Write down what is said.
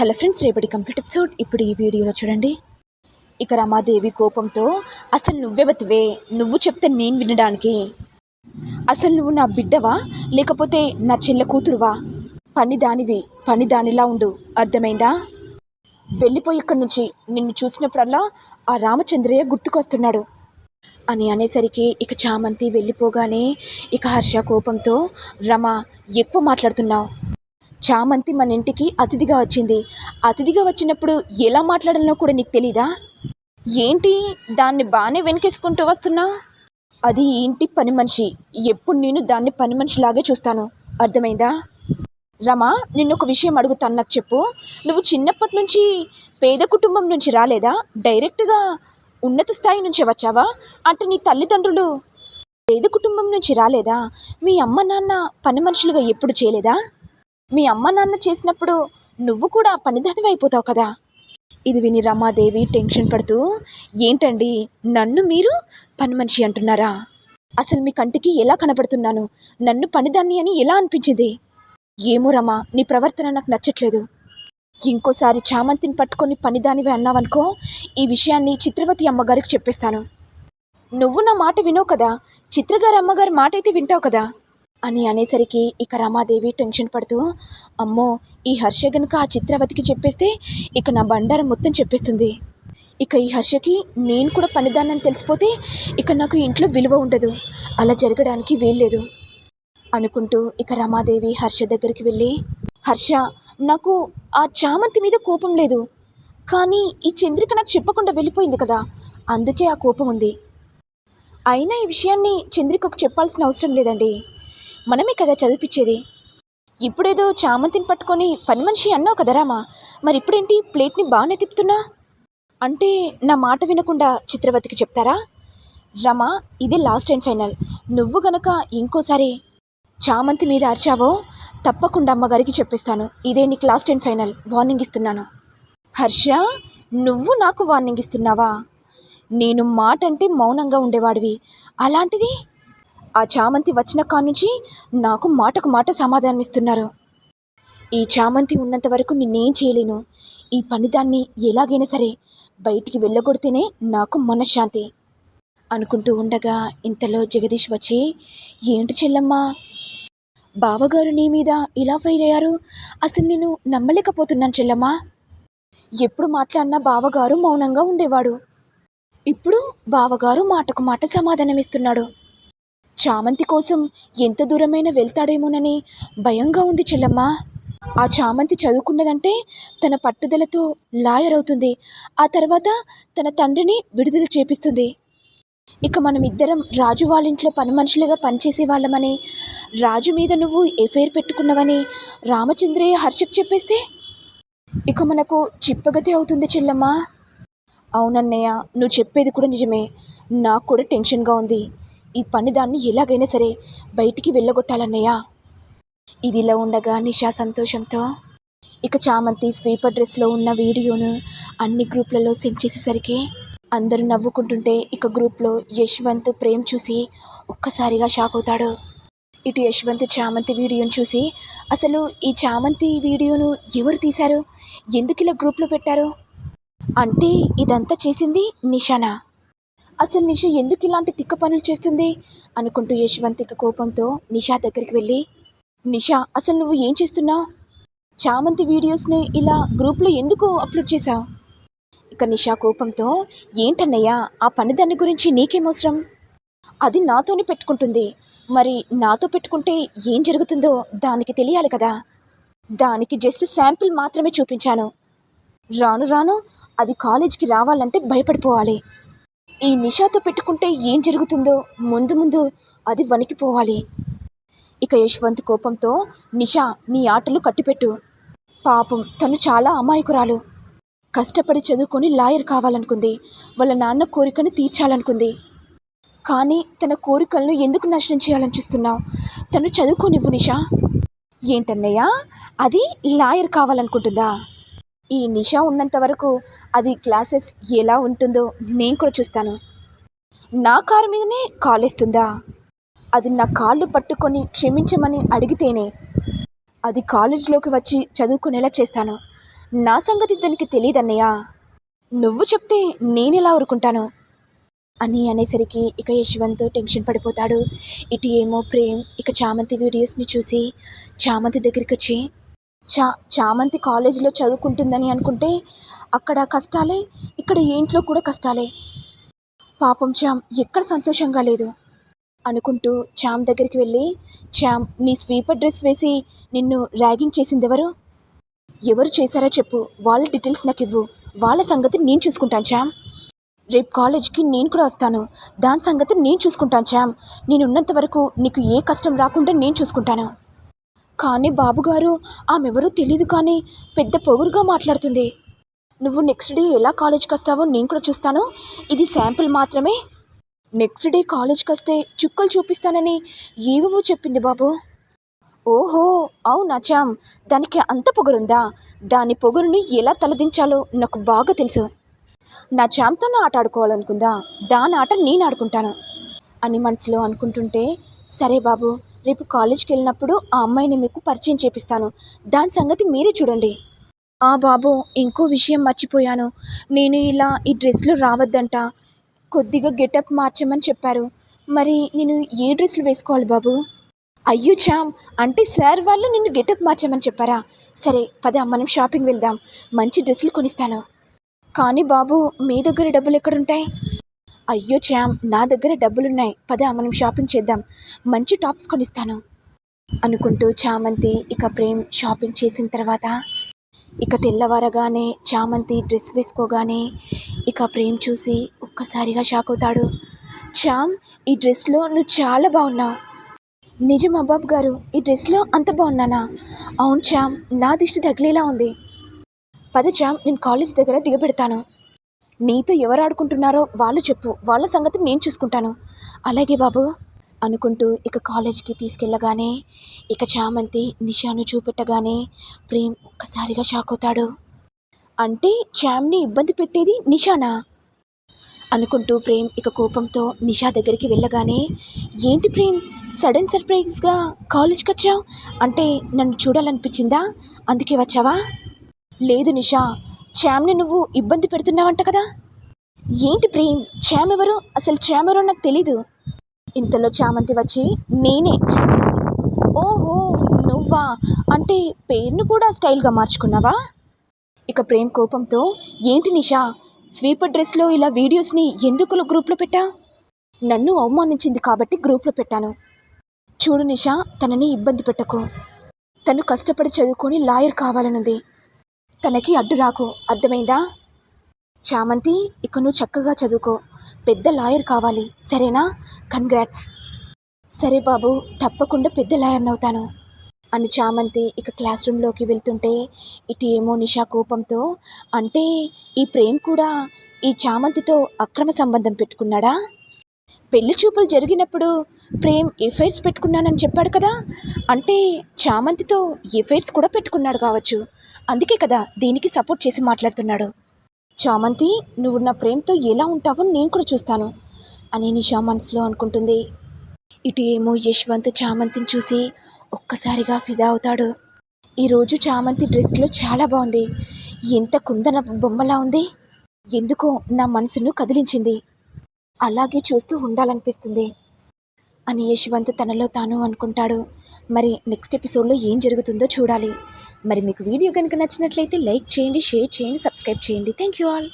Hello friends రేపటి complete episode. ఇప్పుడు ఈ వీడియోలో చూడండి. ఇక రమాదేవి కోపంతో అసలు నువ్వెవతివే నువ్వు చెప్తే నేను వినడానికి. అసలు నువ్వు నా బిడ్డవా లేకపోతే నా చెల్లె కూతురువా? పని దానివి పని దానిలా ఉండు. అర్థమైందా? వెళ్ళిపోయి ఇక్కడి నుంచి నిన్ను చూసినప్పుడల్లా ఆ రామచంద్రయ్య గుర్తుకొస్తున్నాడు. అని అనేసరికి ఇక చామంతి వెళ్ళిపోగానే ఇక హర్ష కోపంతో రమ ఎక్కువ మాట్లాడుతున్నావు. చామంతి మన ఇంటికి అతిథిగా వచ్చింది. అతిథిగా వచ్చినప్పుడు ఎలా మాట్లాడాలో కూడా నీకు తెలీదా? ఏంటి దాన్ని బాగానే వెనకేసుకుంటూ వస్తున్నా? అది ఏంటి ఇంటి పని మనిషి. ఎప్పుడు నేను దాన్ని పని మనిషిలాగే చూస్తాను. అర్థమైందా? రమా నిన్ను ఒక విషయం అడుగుతాను నాకు చెప్పు. నువ్వు చిన్నప్పటి నుంచి పేద కుటుంబం నుంచి రాలేదా? డైరెక్ట్గా ఉన్నత స్థాయి నుంచి వచ్చావా? అంటే నీ తల్లిదండ్రులు పేద కుటుంబం నుంచి రాలేదా? మీ అమ్మ నాన్న పని మనుషులుగా ఎప్పుడు చేయలేదా? మీ అమ్మ నాన్న చేసినప్పుడు నువ్వు కూడా పనిదానివి అయిపోతావు కదా? ఇది విని రమాదేవి టెన్షన్ పడుతూ ఏంటండి నన్ను మీరు పని మనిషి అంటున్నారా? అసలు మీ కంటికి ఎలా కనపడుతున్నాను నన్ను పనిదాన్ని అని ఎలా అనిపించింది? ఏమో రమా నీ ప్రవర్తన నాకు నచ్చట్లేదు. ఇంకోసారి చామంతిని పట్టుకొని పనిదానివి అన్నావనుకో ఈ విషయాన్ని చిత్రవతి అమ్మగారికి చెప్పేస్తాను. నువ్వు నా మాట వినవు కదా? చిత్రగారి అమ్మగారి మాట అయితే వింటావు కదా? అని అనేసరికి ఇక రమాదేవి టెన్షన్ పడుతూ అమ్మో ఈ హర్ష గనుక ఆ చిత్రవతికి చెప్పేస్తే ఇక నా బండారం మొత్తం చెప్పేస్తుంది. ఇక ఈ హర్షకి నేను కూడా పనిదానని తెలిసిపోతే ఇక నాకు ఇంట్లో విలువ ఉండదు. అలా జరగడానికి వీల్లేదు. అనుకుంటూ ఇక రమాదేవి హర్ష దగ్గరికి వెళ్ళి హర్ష నాకు ఆ చామంతి మీద కోపం లేదు. కానీ ఈ చంద్రిక నాకు చెప్పకుండా వెళ్ళిపోయింది కదా అందుకే ఆ కోపం ఉంది. అయినా ఈ విషయాన్ని చంద్రికకు చెప్పాల్సిన అవసరం లేదండి. మనమే కదా చదివిపించేది ఇప్పుడేదో చామంతిని పట్టుకొని పని మనిషి అన్నావు కదా రామా మరి ఇప్పుడేంటి ప్లేట్ని బాగానే తిప్పుతున్నా? అంటే నా మాట వినకుండా చిత్రవతికి చెప్తారా? రమా ఇదే లాస్ట్ అండ్ ఫైనల్. నువ్వు గనక ఇంకోసారి చామంతి మీద అరిచావో తప్పకుండా అమ్మగారికి చెప్పిస్తాను. ఇదే నీకు లాస్ట్ అండ్ ఫైనల్. వార్నింగ్ ఇస్తున్నాను. హర్ష నువ్వు నాకు వార్నింగ్ ఇస్తున్నావా? నేను మాట అంటే మౌనంగా ఉండేవాడివి. అలాంటిది ఆ చామంతి వచ్చిన కానుంచి నాకు మాటకు మాట సమాధానం ఇస్తున్నారు ఈ చామంతి ఉన్నంత వరకు నిన్నేం చేయలేను. ఈ పనిదాన్ని ఎలాగైనా సరే బయటికి వెళ్ళగొడితేనే నాకు మనశ్శాంతి. అనుకుంటూ ఉండగా ఇంతలో జగదీష్ వచ్చి ఏంటి చెల్లమ్మా? బావగారు నీ మీద ఇలా ఫైల్ అయ్యారు? అసలు నేను నమ్మలేకపోతున్నాను చెల్లమ్మా. ఎప్పుడు మాట్లాడినా బావగారు మౌనంగా ఉండేవాడు. ఇప్పుడు బావగారు మాటకు మాట సమాధానమిస్తున్నాడు. చామంతి కోసం ఎంత దూరమైనా వెళ్తాడేమోనని భయంగా ఉంది చెల్లమ్మ. ఆ చామంతి చదువుకున్నదంటే తన పట్టుదలతో లాయర్ అవుతుంది. ఆ తర్వాత తన తండ్రిని విడుదల చేపిస్తుంది. ఇక మనం ఇద్దరం రాజు వాళ్ళ ఇంట్లో పని మనుషులుగా పనిచేసే వాళ్ళమని రాజు మీద నువ్వు ఎఫైర్ పెట్టుకున్నవని రామచంద్రయ్య హర్షకు చెప్పేస్తే ఇక మనకు చిప్పగతి అవుతుంది చెల్లమ్మ. అవునన్నయ్య నువ్వు చెప్పేది కూడా నిజమే. నాకు కూడా టెన్షన్గా ఉంది. ఈ పని దాన్ని ఎలాగైనా సరే బయటికి వెళ్ళగొట్టాలన్నయ్య. ఇదిలా ఉండగా నిషా సంతోషంతో ఇక చామంతి స్వీపర్ డ్రెస్లో ఉన్న వీడియోను అన్ని గ్రూప్లలో సెండ్ చేసేసరికి అందరూ నవ్వుకుంటుంటే ఇక గ్రూప్లో యశ్వంత్ ప్రేమ్ చూసి ఒక్కసారిగా షాక్ అవుతాడు. ఇటు యశ్వంత్ చామంతి వీడియోను చూసి అసలు ఈ చామంతి వీడియోను ఎవరు తీశారు? ఎందుకు ఇలా గ్రూప్లో పెట్టారు? అంటే ఇదంతా చేసింది నిషానా? అసలు నిష ఎందుకు ఇలాంటి తిక్క పనులు చేస్తుంది? అనుకుంటూ యశ్వంత్ ఇక కోపంతో నిషా దగ్గరికి వెళ్ళి నిషా అసలు నువ్వు ఏం చేస్తున్నావు? చామంతి వీడియోస్ని ఇలా గ్రూప్లో ఎందుకు అప్లోడ్ చేశావు? ఇక నిషా కోపంతో ఏంటన్నయ్యా ఆ పని దాని గురించి నీకేమవసరం అది నాతోనే పెట్టుకుంటుంది. మరి నాతో పెట్టుకుంటే ఏం జరుగుతుందో దానికి తెలియాలి కదా. దానికి జస్ట్ శాంపిల్ మాత్రమే చూపించాను. రాను రాను అది కాలేజ్కి రావాలంటే భయపడిపోవాలి. ఈ నిషాతో పెట్టుకుంటే ఏం జరుగుతుందో ముందు ముందు అది వణికిపోవాలి. ఇక యశ్వంత్ కోపంతో నిషా నీ ఆటలు కట్టిపెట్టు. పాపం తను చాలా అమాయకురాలు. కష్టపడి చదువుకొని లాయర్ కావాలనుకుంది. వాళ్ళ నాన్న కోరికను తీర్చాలనుకుంది. కానీ తన కోరికలను ఎందుకు నాశనం చేయాలని చూస్తున్నావు? తను చదువుకోనివ్వు నిషా. ఏంటన్నయ్యా? అది లాయర్ కావాలనుకుంటుందా? ఈ నిషా ఉన్నంత వరకు అది క్లాసెస్ ఎలా ఉంటుందో నేను కూడా చూస్తాను. నా కారు మీదనే కాలేస్తుందా అది నా కాళ్ళు పట్టుకొని క్షమించమని అడిగితేనే అది కాలేజీలోకి వచ్చి చదువుకునేలా చేస్తాను. నా సంగతి దానికి తెలియదన్నయ్య. నువ్వు చెప్తే నేనెలా ఊరుకుంటాను? అని అనేసరికి ఇక యశ్వంత్ టెన్షన్ పడిపోతాడు. ఇటు ఏమో ప్రేమ్ ఇక చామంతి వీడియోస్ని చూసి చామంతి దగ్గరికి వచ్చి చా చామంతి కాలేజీలో చదువుకుంటుందని అనుకుంటే అక్కడ కష్టాలే ఇక్కడ ఏంట్లో ఇంట్లో కూడా కష్టాలే. పాపం చామ్ ఎక్కడ సంతోషంగా లేదు. అనుకుంటూ చామ్ దగ్గరికి వెళ్ళి చామ్ నీ స్వీపర్ డ్రెస్ వేసి నిన్ను ర్యాగింగ్ చేసింది ఎవరు ఎవరు చేశారో చెప్పు వాళ్ళ డీటెయిల్స్ నాకు ఇవ్వు. వాళ్ళ సంగతి నేను చూసుకుంటాను చామ్ రేపు కాలేజ్కి నేను కూడా వస్తాను. దాని సంగతి నేను చూసుకుంటాను చామ్ నేనున్నంత వరకు నీకు ఏ కష్టం రాకుండా నేను చూసుకుంటాను. కానీ బాబుగారు ఆమెవరో తెలియదు కానీ పెద్ద పొగురుగా మాట్లాడుతుంది. నువ్వు నెక్స్ట్ డే ఎలా కాలేజ్కి వస్తావో నేను కూడా చూస్తాను. ఇది శాంపుల్ మాత్రమే. నెక్స్ట్ డే కాలేజ్కి వస్తే చుక్కలు చూపిస్తానని ఏవేవో చెప్పింది బాబు. ఓహో అవునా చామ్ దానికి అంత పొగరుందా? దాని పొగరును ఎలా తలదించాలో నాకు బాగా తెలుసు. నా చామ్తో నా ఆట ఆడుకోవాలనుకుందా? దాని ఆట నేను ఆడుకుంటాను అని మనసులో అనుకుంటుంటే సరే బాబు రేపు కాలేజ్కి వెళ్ళినప్పుడు ఆ అమ్మాయిని మీకు పరిచయం చేపిస్తాను. దాని సంగతి మీరే చూడండి. ఆ బాబు ఇంకో విషయం మర్చిపోయాను. నేను ఇలా ఈ డ్రెస్లో రావద్దంట. కొద్దిగా గెటప్ మార్చమని చెప్పారు. మరి నేను ఏ డ్రెస్లు వేసుకోవాలి బాబు? అయ్యో చామ్ అంటే సార్ వాళ్ళు నిన్ను గెటప్ మార్చమని చెప్పారా? సరే పద మనం షాపింగ్ వెళ్దాం. మంచి డ్రెస్సులు కొనిస్తాను. కానీ బాబు మీ దగ్గర డబ్బులు ఎక్కడుంటాయి? అయ్యో చామ్ నా దగ్గర డబ్బులున్నాయి. పద మనం షాపింగ్ చేద్దాం. మంచి టాప్స్ కొనిస్తాను. అనుకుంటూ చామంతి ఇక ప్రేమ్ షాపింగ్ చేసిన తర్వాత ఇక తెల్లవారగానే చామంతి డ్రెస్ వేసుకోగానే ఇక ప్రేమ్ చూసి ఒక్కసారిగా షాక్ అవుతాడు. చామ్ ఈ డ్రెస్లో నువ్వు చాలా బాగున్నావు. నిజం అబ్బాబు గారు ఈ డ్రెస్లో అంత బాగున్నానా? అవును చామ్ నా దిష్టి తగిలేలా ఉంది. పద చామ్ నేను కాలేజ్ దగ్గర దిగబెడతాను. నీతో ఎవరు ఆడుకుంటున్నారో వాళ్ళు చెప్పు. వాళ్ళ సంగతి నేను చూసుకుంటాను. అలాగే బాబు అనుకుంటూ ఇక కాలేజ్కి తీసుకెళ్ళగానే ఇక చామంతి నిషాను చూపెట్టగానే ప్రేమ్ ఒక్కసారిగా షాక్ అవుతాడు. అంటే చామ్ని ఇబ్బంది పెట్టేది నిషానా? అనుకుంటూ ప్రేమ్ ఇక కోపంతో నిషా దగ్గరికి వెళ్ళగానే ఏంటి ప్రేమ్ సడన్ సర్ప్రైజ్గా కాలేజ్కి వచ్చావు అంటే నన్ను చూడాలనిపించిందా? అందుకే వచ్చావా? లేదు నిషా శ్యామ్ని నువ్వు ఇబ్బంది పెడుతున్నావంట కదా? ఏంటి ప్రేమ్? చామ్ ఎవరు? అసలు శ్యామ్ ఎవరో నాకు తెలీదు. ఇంతలో చామంతి వచ్చి నేనే చామంతిని ఓహో నువ్వా? అంటే పేరును కూడా స్టైల్గా మార్చుకున్నావా? ఇక ప్రేమ్ కోపంతో ఏంటి నిషా? స్వీపర్ డ్రెస్లో ఇలా వీడియోస్ని ఎందుకు గ్రూప్లో పెట్టా? నన్ను అవమానించింది కాబట్టి గ్రూప్లో పెట్టాను. చూడు నిషా తనని ఇబ్బంది పెట్టకు. తను కష్టపడి చదువుకొని లాయర్ కావాలనుంది. తనకి అడ్డు రాకు. అర్థమైందా? చామంతి ఇక నువ్వు చక్కగా చదువుకో. పెద్ద లాయర్ కావాలి. సరేనా? కంగ్రాట్స్ సరే బాబు తప్పకుండా పెద్ద లాయర్ని అవుతాను అని చామంతి ఇక క్లాస్ రూమ్లోకి వెళ్తుంటే ఇటు ఏమో నిషా కోపంతో అంటే ఈ ప్రేమ్ కూడా ఈ చామంతితో అక్రమ సంబంధం పెట్టుకున్నాడా? పెళ్ళి చూపులు జరిగినప్పుడు ప్రేమ్ ఎఫైర్స్ పెట్టుకున్నానని చెప్పాడు కదా? అంటే చామంతితో ఎఫైర్స్ కూడా పెట్టుకున్నాడు కావచ్చు. అందుకే కదా దీనికి సపోర్ట్ చేసి మాట్లాడుతున్నాడు. చామంతి నువ్వు నా ప్రేమతో ఎలా ఉంటావో నేను కూడా చూస్తాను అని నిషా మనసులో అనుకుంటుంది. ఇటు ఏమో యశ్వంత్ చామంతిని చూసి ఒక్కసారిగా ఫిదా అవుతాడు. ఈరోజు చామంతి డ్రెస్లో చాలా బాగుంది. ఎంత కుందన బొమ్మలా ఉంది. ఎందుకో నా మనసును కదిలించింది. అలాగే చూస్తూ ఉండాలనిపిస్తుంది అని యశ్వంత్ తనలో తాను అనుకుంటాడు. మరి నెక్స్ట్ ఎపిసోడ్లో ఏం జరుగుతుందో చూడాలి. మరి మీకు వీడియో కనుక నచ్చినట్లయితే లైక్ చేయండి షేర్ చేయండి సబ్స్క్రైబ్ చేయండి. Thank you all.